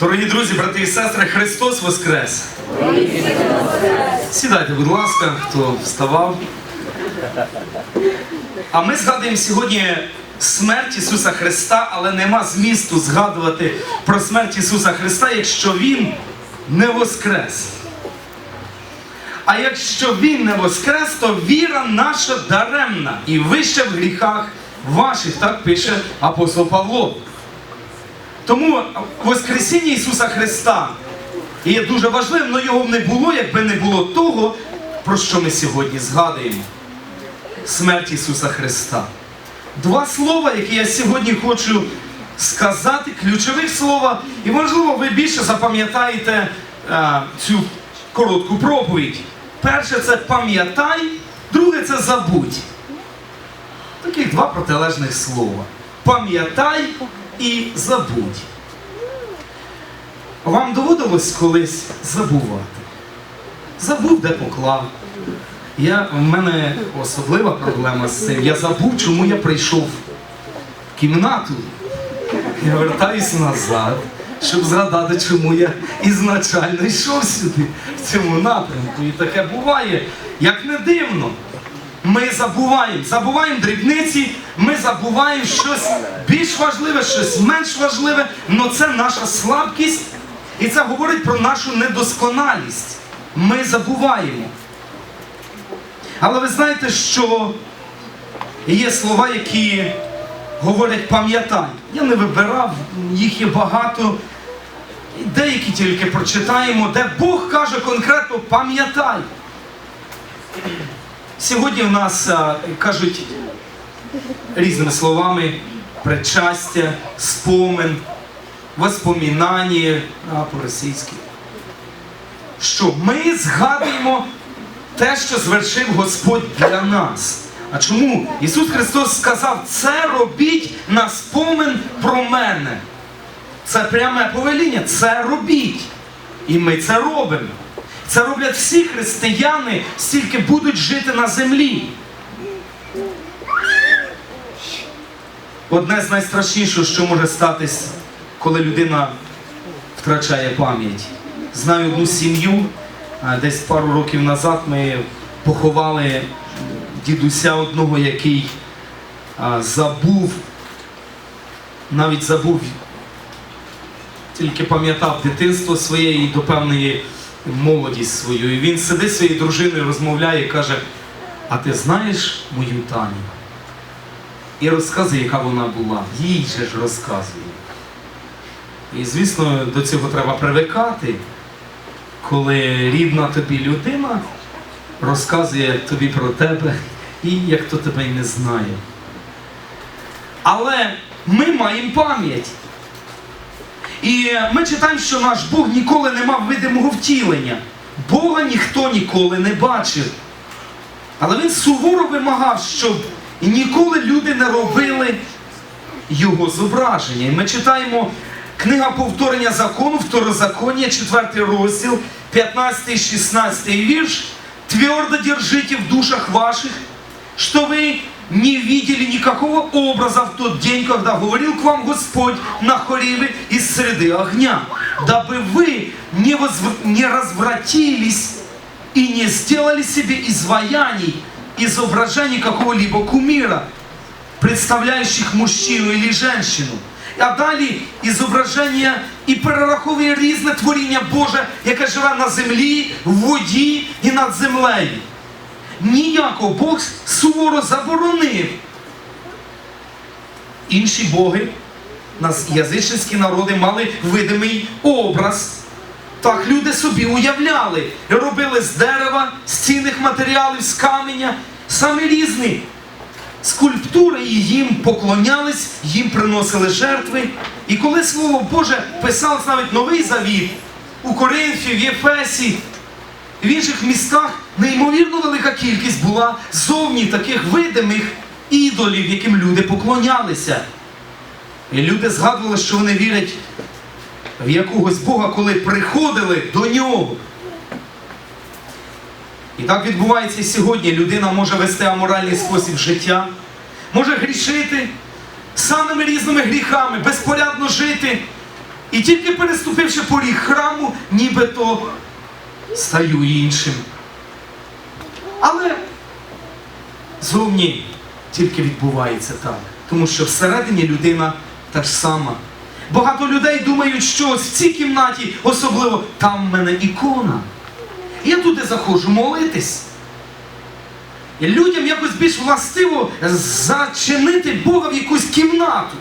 Дорогі друзі, брати і сестри, Христос Воскрес! Сідайте, будь ласка, хто вставав. А ми згадуємо сьогодні смерть Ісуса Христа, але нема змісту згадувати про смерть Ісуса Христа, якщо Він не воскрес. А якщо Він не воскрес, то віра наша даремна і вище в гріхах ваших, так пише апостол Павло. Тому Воскресіння Ісуса Христа є дуже важливим, але його б не було, якби не було того, про що ми сьогодні згадуємо. Смерть Ісуса Христа. Два слова, які я сьогодні хочу сказати, ключових слова, і можливо ви більше запам'ятаєте е, цю коротку проповідь. Перше це пам'ятай, друге це забудь. Таких два протилежних слова. Пам'ятай і забудь. Вам доводилось колись забувати? Забув, де поклав. Я, в мене особлива проблема з цим. Я забув, чому я прийшов в кімнату. Я вертаюся назад, щоб згадати, чому я ізначально йшов сюди, в цьому напрямку. І таке буває, як не дивно. Ми забуваємо, забуваємо дрібниці, ми забуваємо щось більш важливе, щось менш важливе, але це наша слабкість, і це говорить про нашу недосконалість. Ми забуваємо. Але ви знаєте, що є слова, які говорять пам'ятай. Я не вибирав, їх є багато. Деякі тільки прочитаємо, де Бог каже конкретно пам'ятай. Сьогодні в нас кажуть різними словами причастя, спомин, воспоминання по-російськи. Що ми згадуємо те, що звершив Господь для нас. А чому? Ісус Христос сказав, це робіть на спомин про мене. Це пряме повеління, це робіть. І ми це робимо. Це роблять всі християни, стільки будуть жити на землі. Одне з найстрашнішого, що може статись, коли людина втрачає пам'ять. Знаю одну сім'ю, десь пару років назад ми поховали дідуся одного, який забув, навіть забув, тільки пам'ятав дитинство своє і до певної молодість свою. І він сидить своєю дружиною, розмовляє і каже: А ти знаєш мою Таню? І розказує, яка вона була. Їй же ж розказує. І звісно, до цього треба привикати, коли рідна тобі людина розказує тобі про тебе, і як хто тебе й не знає. Але ми маємо пам'ять. І ми читаємо, що наш Бог ніколи не мав видимого втілення. Бога ніхто ніколи не бачив. Але він суворо вимагав, щоб ніколи люди не робили його зображення. І ми читаємо книга повторення закону, второзаконня, 4 розділ, 15-16 вірш. Твердо держите в душах ваших, что вы не видели никакого образа в тот день, когда говорил к вам Господь на Хореве из среды огня, дабы вы не, возв- не развратились и не сделали себе изваяний, изображений какого-либо кумира, представляющих мужчину или женщину. А далі ізображення і перераховує різне творіння Боже, яке живе на землі, в воді і над землею. Ніяко Бог суворо заборонив. Інші боги, язичницькі народи мали видимий образ. Так люди собі уявляли, робили з дерева, з цінних матеріалів, з каменя, самі різні скульптури і їм поклонялись, їм приносили жертви. І коли Слово Боже писалось навіть Новий Завіт у Коринфі, в Єфесі, в інших містах неймовірно велика кількість була зовні таких видимих ідолів, яким люди поклонялися. І люди згадували, що вони вірять в якогось Бога, коли приходили до нього. І так відбувається і сьогодні. Людина може вести аморальний спосіб життя, може грішити самими різними гріхами, безпорядно жити. І тільки переступивши поріг храму, нібито стаю іншим. Але зовні тільки відбувається так. Тому що всередині людина та ж сама. Багато людей думають, що ось в цій кімнаті, особливо там в мене ікона. Я туди заходжу молитись. І людям якось більш властиво зачинити Бога в якусь кімнату.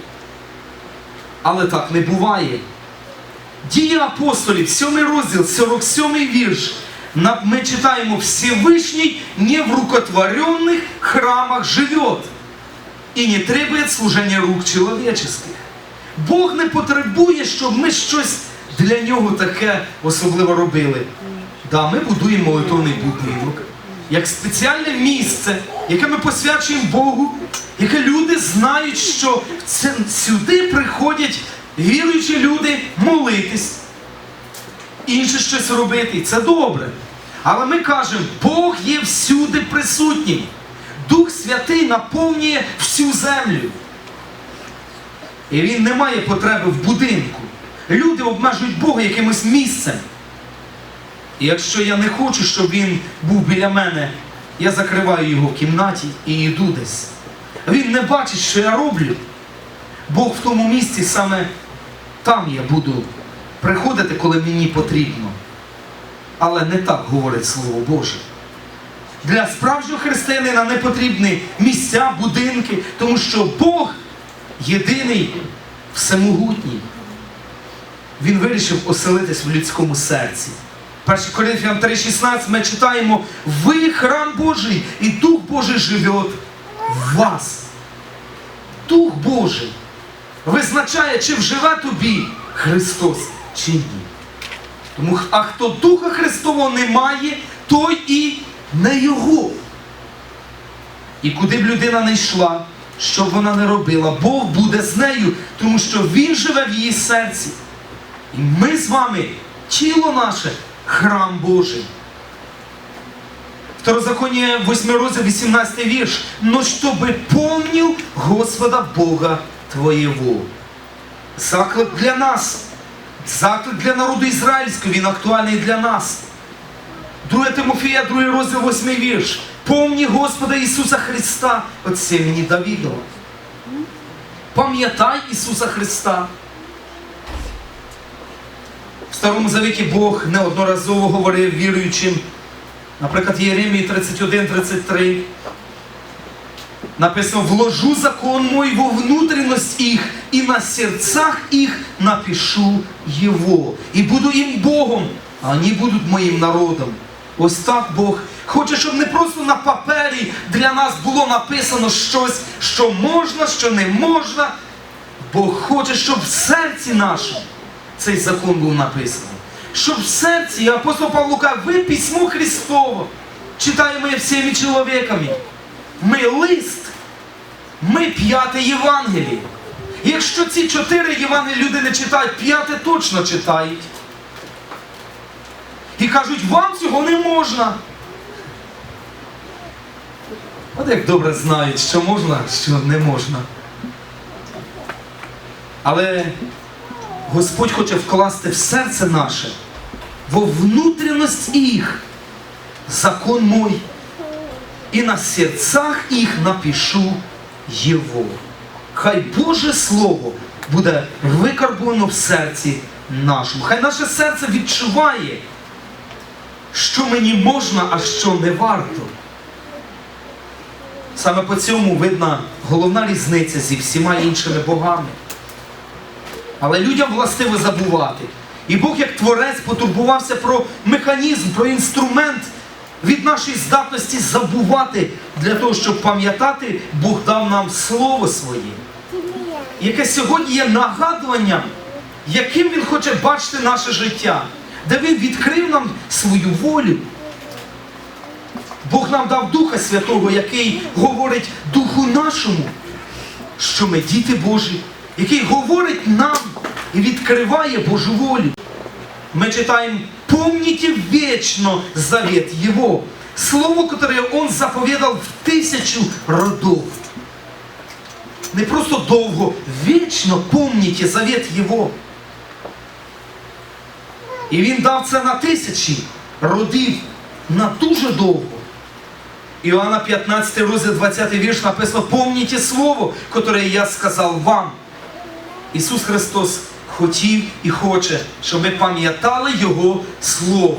Але так не буває. Дії апостолів, 7 розділ, 47 вірш. Ми читаємо Всевишний не в рукотворенных храмах живет і не требує служення рук чоловічих. Бог не потребує, щоб ми щось для нього таке особливо робили. Да, ми будуємо молитовний будинок як спеціальне місце, яке ми посвячуємо Богу, яке люди знають, що це, сюди приходять віруючі люди молитись, інше щось робити. Це добре. Але ми кажемо, Бог є всюди присутнім. Дух Святий наповнює всю землю. І він не має потреби в будинку. Люди обмежують Бога якимось місцем. І якщо я не хочу, щоб він був біля мене, я закриваю його в кімнаті і йду десь. Він не бачить, що я роблю. Бог в тому місці саме там я буду приходити, коли мені потрібно. Але не так говорить Слово Боже. Для справжнього християнина не потрібні місця, будинки, тому що Бог єдиний, всемогутній. Він вирішив оселитись в людському серці. 1 Коринфянам 3,16 ми читаємо: ви храм Божий, і Дух Божий живе в вас. Дух Божий визначає, чи вживе тобі Христос чи ні. Тому, а хто Духа Христового не має, той і не Його. І куди б людина не йшла, що б вона не робила, Бог буде з нею, тому що Він живе в її серці. І ми з вами, тіло наше, храм Божий. Второзаконие 8 розділ, 18 вірш. Но чтобы помнил Господа Бога твоєго. Заклик для нас. Заклик для народу ізраїльського, він актуальний для нас. 2 Тимофія, 2 розділ, 8 вірш. Помні Господа Ісуса Христа от семені Давідова. Пам'ятай Ісуса Христа. В Старому Завіті Бог неодноразово говорив віруючим, наприклад, Єремії 31-33. Написано, вложу закон мой во внутренность их, и на сердцах их напишу его. І буду їм Богом, а вони будуть моїм народом. Ось так Бог хоче, щоб не просто на папері для нас було написано щось, що можна, що не можна. Бог хоче, щоб в серці нашому цей закон був написаний. Щоб в серці, апостол Павло каже, ви письмо Христово, читаємо всіми чоловіками. Ми лист, ми п'яте Євангеліє. Якщо ці чотири Євангелії люди не читають, п'яте точно читають. І кажуть, вам цього не можна. От як добре знають, що можна, що не можна. Але Господь хоче вкласти в серце наше, во внутренность їх, закон мой, і на серцях їх напишу Його. Хай Боже Слово буде викарбовано в серці нашому. Хай наше серце відчуває, що мені можна, а що не варто. Саме по цьому видна головна різниця зі всіма іншими богами. Але людям властиво забувати. І Бог, як творець, потурбувався про механізм, про інструмент від нашої здатності забувати для того, щоб пам'ятати, Бог дав нам слово своє, яке сьогодні є нагадуванням, яким Він хоче бачити наше життя, де Він відкрив нам свою волю. Бог нам дав Духа Святого, який говорить Духу нашому, що ми діти Божі, який говорить нам і відкриває Божу волю. Мы читаем, помните вечно завет Его. Слово, которое Он заповедал в тысячу родов. Не просто довго, вечно помните завет Его. І він дав це на тисячі, родив на дуже довго. Іоанна 15 розділ 20 вірш написано «Помните слово, которое я сказав вам». Ісус Христос хотів і хоче, щоб ми пам'ятали Його Слово.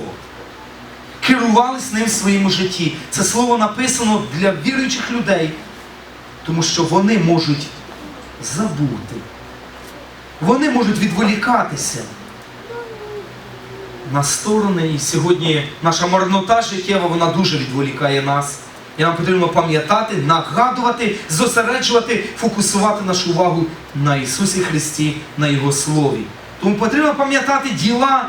Керувались ним в своєму житті. Це слово написано для віруючих людей, тому що вони можуть забути. Вони можуть відволікатися на сторони. І сьогодні наша марнота життєва, вона дуже відволікає нас. І нам потрібно пам'ятати, нагадувати, зосереджувати, фокусувати нашу увагу на Ісусі Христі, на Його Слові. Тому потрібно пам'ятати діла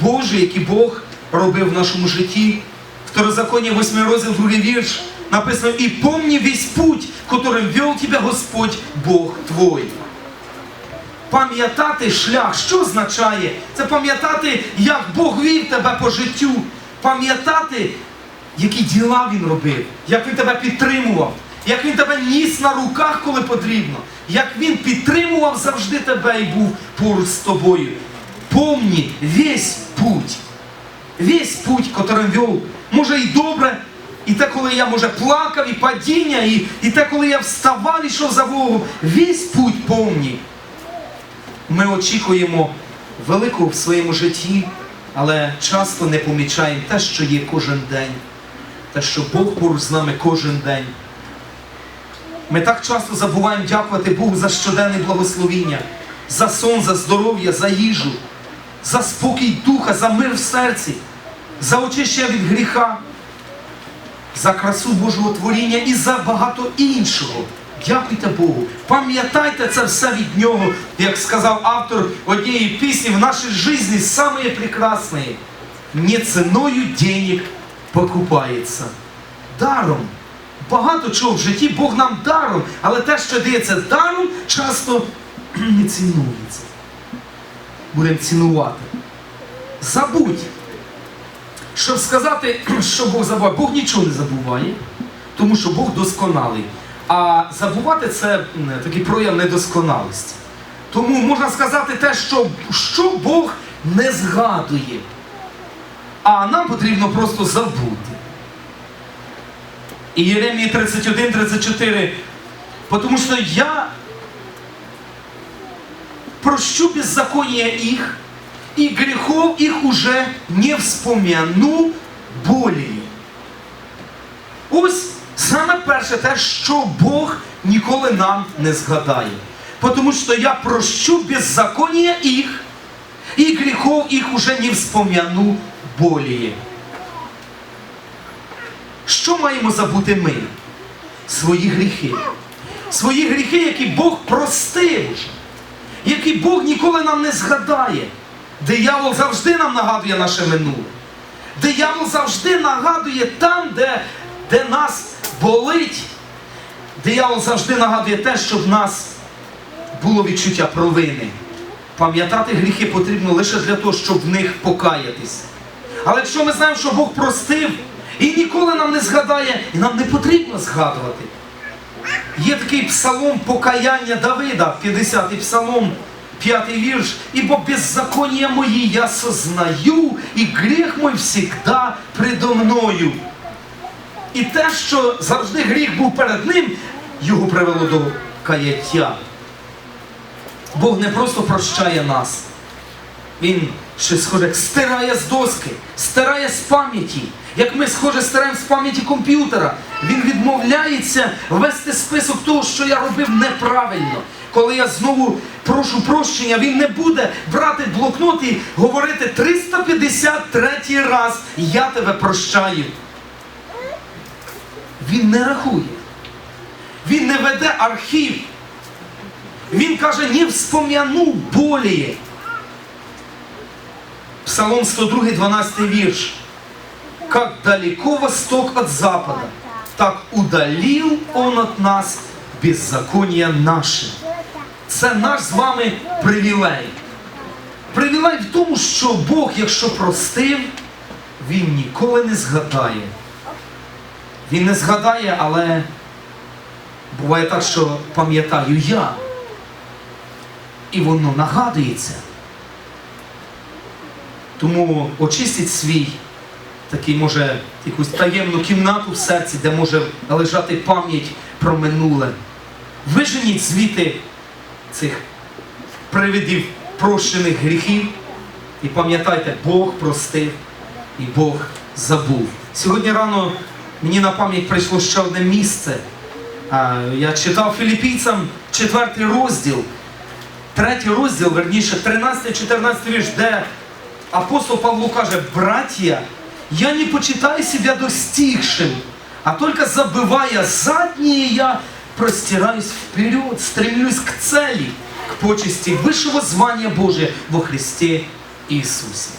Божі, які Бог робив в нашому житті. Второзаконие 8 розділ, 2 вірш, написано, «І помни весь путь, которым вел тебя Господь Бог твой». Пам'ятати шлях, що означає? Це пам'ятати, як Бог вів тебе по життю. Пам'ятати, які діла Він робив, як він тебе підтримував, як він тебе ніс на руках, коли потрібно, як він підтримував завжди тебе і був поруч з тобою. Помні весь путь. Весь путь, которым вел, може і добре, і те, коли я може плакав, і падіння, і, і те, коли я вставав і йшов за Богом. Весь путь помні. Ми очікуємо великого в своєму житті, але часто не помічаємо те, що є кожен день, те, що Бог поруч з нами кожен день. Ми так часто забуваємо дякувати Богу за щоденне благословіння, за сон, за здоров'я, за їжу, за спокій духа, за мир в серці, за очищення від гріха, за красу Божого творіння і за багато іншого. Дякуйте Богу. Пам'ятайте це все від Нього, як сказав автор однієї пісні в нашій житті самые прекрасные. Не ціною денег покупається. Даром. Багато чого в житті Бог нам даром, але те, що дається даром, часто не цінується. Будемо цінувати. Забудь. Щоб сказати, що Бог забуває, Бог нічого не забуває, тому що Бог досконалий. А забувати це такий прояв недосконалості. Тому можна сказати те, що, що Бог не згадує. А нам потрібно просто забути. І Єремії 31, 34. Потому что я прощу беззакония их, и грехов их уже не вспомяну более. Ось саме перше те, що Бог ніколи нам не згадає. Потому що я прощу беззаконія їх, і грехов їх уже не вспомяну более. Що маємо забути ми? Свої гріхи. Свої гріхи, які Бог простив, які Бог ніколи нам не згадає. Диявол завжди нам нагадує наше минуле. Диявол завжди нагадує там, де, де нас болить. Диявол завжди нагадує те, щоб в нас було відчуття провини. Пам'ятати гріхи потрібно лише для того, щоб в них покаятись. Але якщо ми знаємо, що Бог простив і ніколи нам не згадає, і нам не потрібно згадувати. Є такий псалом покаяння Давида, 50-й псалом, 5 вірш. «Ибо беззаконие мої я сознаю, і гріх мой всегда предо мною. І те, що завжди гріх був перед ним, його привело до каяття. Бог не просто прощає нас. Він ще схоже стирає з доски, стирає з пам'яті. Як ми схоже стираємо з пам'яті комп'ютера, він відмовляється вести список того, що я робив неправильно. Коли я знову прошу прощення, він не буде брати блокнот і говорити 353 раз я тебе прощаю. Він не рахує. Він не веде архів. Він каже, не вспом'яну боліє. Псалом 102, 12 вірш. Как далеко восток от запада, так удалил он от нас беззаконія наше. Це наш з вами привілей. Привілей в тому, що Бог, якщо простив, Він ніколи не згадає. Він не згадає, але буває так, що пам'ятаю я. І воно нагадується. Тому очистіть свій такий, може, якусь таємну кімнату в серці, де може лежати пам'ять про минуле. Виженіть звідти цих привидів прощених гріхів. І пам'ятайте, Бог простив і Бог забув. Сьогодні рано мені на пам'ять прийшло ще одне місце. Я читав філіпійцям четвертий розділ, третій розділ, верніше, 13-14 вірш, де апостол Павло каже, братья, я не почитаю себя достигшим, а только забывая задние, я простираюсь вперед, стремлюсь к цели, к почести высшего звания Божия во Христе Ісусі.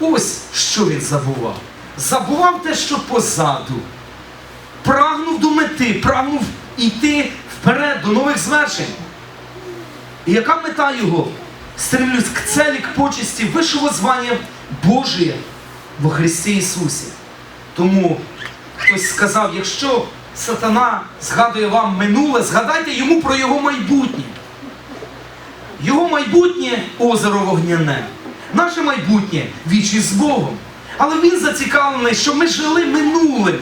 Ось що він забував. Забував те, що позаду. Прагнув до мети, прагнув йти вперед до нових звершень. І яка мета його? Стремлюсь к цели, к почесті вищого звання Божия во Христі Ісусі. Тому хтось сказав, якщо сатана згадує вам минуле, згадайте йому про його майбутнє. Його майбутнє озеро вогняне. Наше майбутнє вічі з Богом. Але він зацікавлений, що ми жили минулим.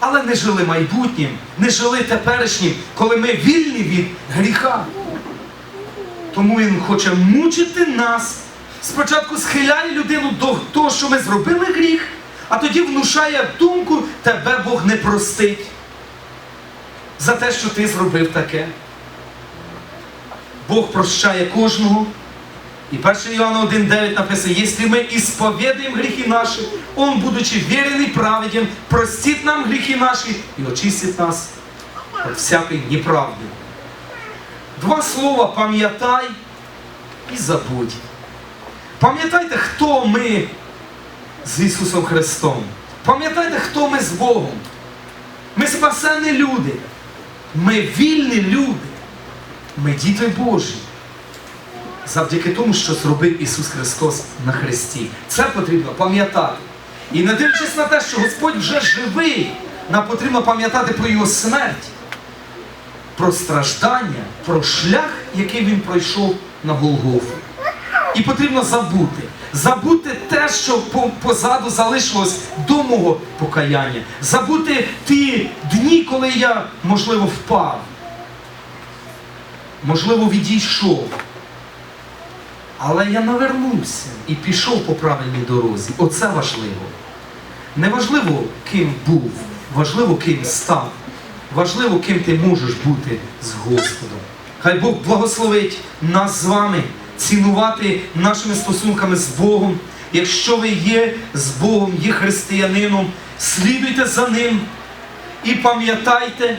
Але не жили майбутнім, не жили теперішнім, коли ми вільні від гріха. Тому він хоче мучити нас. Спочатку схиляє людину до того, що ми зробили гріх, а тоді внушає думку, тебе Бог не простить за те, що ти зробив таке. Бог прощає кожного. І 1 Іоанна 1,9 написано, якщо ми ісповідаємо гріхи наші, Он, будучи вірен і праведен, простить нам гріхи наші і очистить нас від всякої неправди. Два слова пам'ятай і забудь. Пам'ятайте, хто ми з Ісусом Христом. Пам'ятайте, хто ми з Богом. Ми спасені люди. Ми вільні люди. Ми діти Божі. Завдяки тому, що зробив Ісус Христос на Христі. Це потрібно пам'ятати. І не дивлячись на те, що Господь вже живий, нам потрібно пам'ятати про Його смерть, про страждання, про шлях, який Він пройшов на Голгофу. І потрібно забути. Забути те, що позаду залишилось до мого покаяння. Забути ті дні, коли я, можливо, впав. Можливо, відійшов. Але я навернувся і пішов по правильній дорозі. Оце важливо. Не важливо, ким був, важливо, ким став. Важливо, ким ти можеш бути з Господом. Хай Бог благословить нас з вами цінувати нашими стосунками з Богом. Якщо ви є з Богом, є християнином, слідуйте за Ним і пам'ятайте,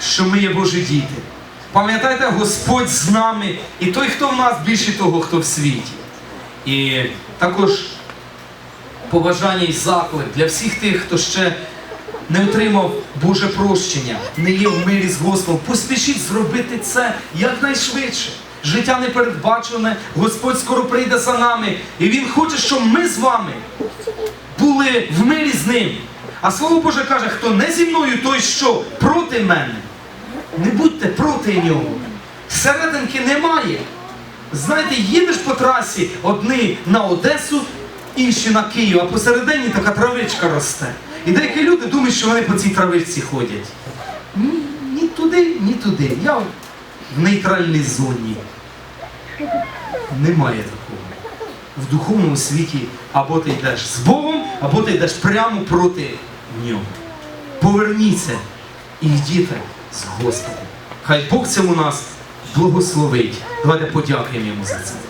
що ми є Божі діти. Пам'ятайте, Господь з нами і той, хто в нас більше того, хто в світі. І також побажання і заклик для всіх тих, хто ще не отримав Боже прощення, не є в мирі з Господом. Поспішіть зробити це якнайшвидше. Життя не передбачене, Господь скоро прийде за нами. І Він хоче, щоб ми з вами були в мирі з ним. А Слово Боже каже, хто не зі мною, той що проти мене. Не будьте проти нього. Серединки немає. Знаєте, їдеш по трасі одні на Одесу, інші на Київ, а посередині така травичка росте. І деякі люди думають, що вони по цій травичці ходять. Ні, ні туди, ні туди. Я в нейтральній зоні. Немає такого. В духовному світі або ти йдеш з Богом, або ти йдеш прямо проти нього. Поверніться і йдіть з Господом. Хай Бог цьому нас благословить. Давайте подякуємо йому за це.